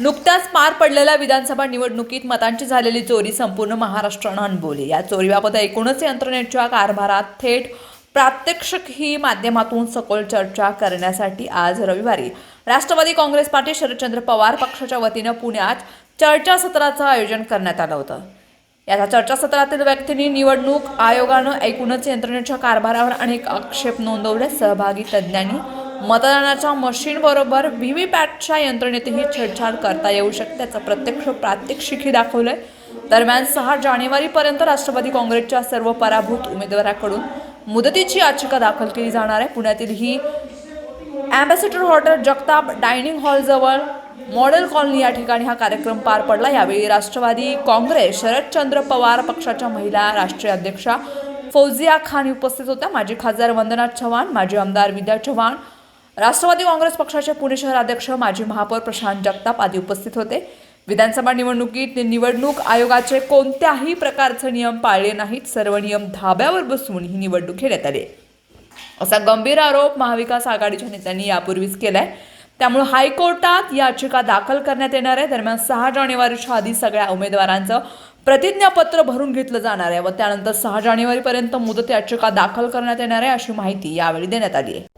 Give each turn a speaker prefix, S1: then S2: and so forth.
S1: नुकत्याच पार पडलेल्या विधानसभा निवडणुकीत मतांची झालेली चोरी संपूर्ण महाराष्ट्रानं अनुभवली. या चोरीबाबत एकूणच यंत्रणेच्या कारभारात थेट प्रात्यक्षिक ही माध्यमातून सखोल चर्चा करण्यासाठी आज रविवारी राष्ट्रवादी काँग्रेस पार्टी शरदचंद्र पवार पक्षाच्या वतीनं पुण्यात चर्चासत्राचं आयोजन करण्यात आलं होतं. या चर्चासत्रातील व्यक्तींनी निवडणूक आयोगानं एकूणच यंत्रणेच्या कारभारावर अनेक आक्षेप नोंदवले. सहभागी तज्ज्ञांनी मतदानाच्या मशीनबरोबर व्ही व्ही पॅटच्या यंत्रणेतही छेडछाड करता येऊ शकते त्याचं प्रत्यक्ष दाखवलं आहे दरम्यान सहा जानेवारीपर्यंत राष्ट्रवादी काँग्रेसच्या सर्व पराभूत उमेदवाराकडून मुदतीची याचिका दाखल केली जाणार आहे. पुण्यातील ही ॲम्बॅसेडर हॉटेल जगताप डायनिंग हॉलजवळ मॉडेल कॉलनी या ठिकाणी हा कार्यक्रम पार पडला. यावेळी राष्ट्रवादी काँग्रेस शरदचंद्र पवार पक्षाच्या महिला राष्ट्रीय अध्यक्षा फौजिया खान उपस्थित होत्या. माजी खासदार वंदना चव्हाण माजी आमदार विद्या चव्हाण राष्ट्रवादी काँग्रेस पक्षाचे पुणे शहराध्यक्ष माजी महापौर प्रशांत जगताप आदी उपस्थित होते. विधानसभा निवडणुकीत निवडणूक आयोगाचे कोणत्याही प्रकारचे नियम पाळले नाहीत. सर्व नियम धाब्यावर बसवून ही निवडणूक घेण्यात आली. असा गंभीर आरोप महाविकास आघाडीच्या नेत्यांनी यापूर्वीच केलाय. त्यामुळे हायकोर्टात याचिका दाखल करण्यात येणार आहे. दरम्यान सहा जानेवारीच्या आधी सगळ्या उमेदवारांचं प्रतिज्ञापत्र भरून घेतलं जाणार आहे व त्यानंतर सहा जानेवारीपर्यंत मुदत याचिका दाखल करण्यात येणार आहे अशी माहिती यावेळी देण्यात आली आहे.